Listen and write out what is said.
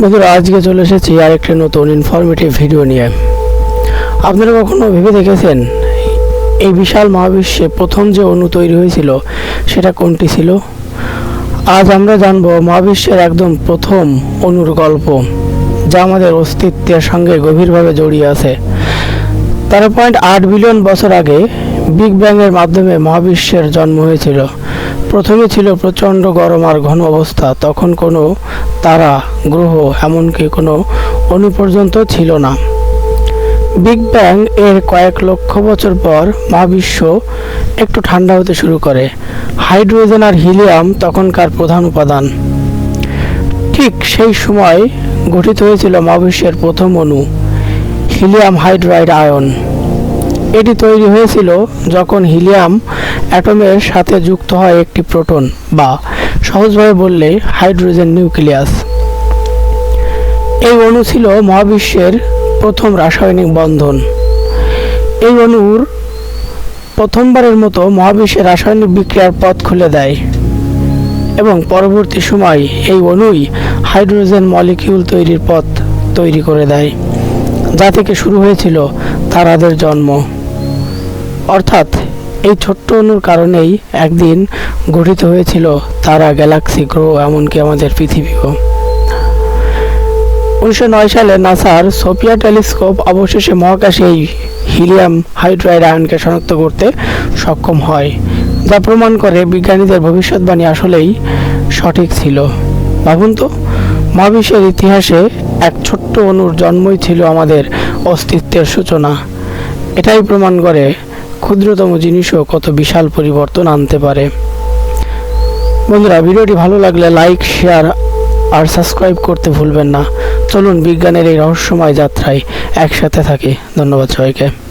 বন্ধুরা, আজকে চলে এসেছি আরেকটি নতুন ইনফরমেটিভ ভিডিও নিয়ে। আপনারা কখনো ভেবে দেখেছেন, এই বিশাল মহাবিশ্বে প্রথম যে অণু তৈরি হয়েছিল, সেটা কোনটি ছিল? আজ আমরা জানব মহাবিশ্বের একদম প্রথম অণুর গল্প, যা আমাদের অস্তিত্বের সঙ্গে গভীরভাবে জড়িয়ে আছে। তেরো পয়েন্ট আট বিলিয়ন বছর আগে বিগ ব্যাংয়ের মাধ্যমে মহাবিশ্বের জন্ম হয়েছিল। প্রথমে ছিল প্রচণ্ড গরম আর ঘন অবস্থা, তখন কোনো তারা গ্রহ এমনকি কোনো অণু পর্যন্ত ছিল না। বিগ ব্যাং এর কয়েক লক্ষ বছর পর মহাবিশ্ব একটু ঠান্ডা হতে শুরু করে। হাইড্রোজেন আর হিলিয়াম তখনকার প্রধান উপাদান। ঠিক সেই সময় গঠিত হয়েছিল মহাবিশ্বের প্রথম অণু, হিলিয়াম হাইড্রাইড আয়ন। এটি তৈরি হয়েছিল যখন হিলিয়াম অ্যাটমের সাথে যুক্ত হয় একটি প্রোটন বা সহজভাবে বললে হাইড্রোজেন নিউক্লিয়াস। এই অণু ছিল মহাবিশ্বের প্রথম রাসায়নিক বন্ধন। এই অণুর প্রথমবারের মতো মহাবিশ্বে রাসায়নিক বিক্রিয়ার পথ খুলে দেয় এবং পরবর্তী সময় এই অণুই হাইড্রোজেন মলিকিউল তৈরির পথ তৈরি করে দেয়, যা থেকে শুরু হয়েছিল তারাদের জন্ম। অর্থাৎ এই ছোট্ট অণুর কারণেই একদিন গঠিত হয়েছিল তারা গ্যালাক্সি গ্রহ এমনকি আমাদের পৃথিবীও। উনিশশো নয় সালে নাসার সোফিয়া টেলিস্কোপ অবশেষে মহাকাশে এই হিলিয়াম হাইড্রাইড আয়নকে শনাক্ত করতে সক্ষম হয়, যা প্রমাণ করে বিজ্ঞানীদের ভবিষ্যৎবাণী আসলেই সঠিক ছিল। ভাবুন তো, মহাবিশ্বের ইতিহাসে এক ছোট্ট অণুর জন্মই ছিল আমাদের অস্তিত্বের সূচনা। এটাই প্রমাণ করে ক্ষুদ্রতম জিনিসও কত বিশাল পরিবর্তন আনতে পারে। বন্ধুরা, ভিডিওটি ভালো লাগলে লাইক, শেয়ার আর সাবস্ক্রাইব করতে ভুলবেন না। চলুন বিজ্ঞানের এই রহস্যময় যাত্রায় একসাথে থাকি। ধন্যবাদ সবাইকে।